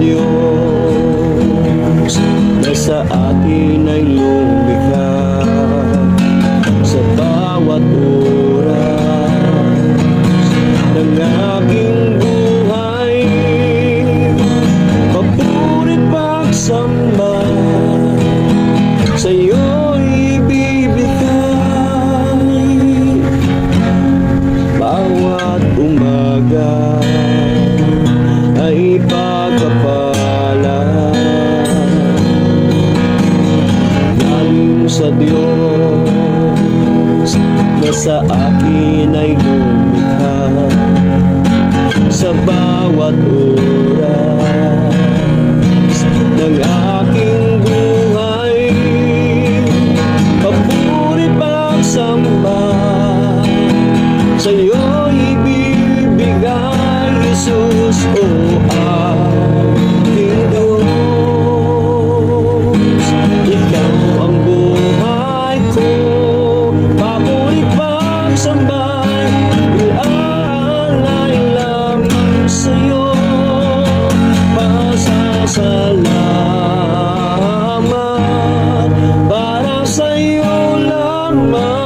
you. sa Diyos na sa akin ay lumikha sa bawat oras ng aking buhay. Papuri pagsamba sa iyo ibibigay Jesus. Oh on my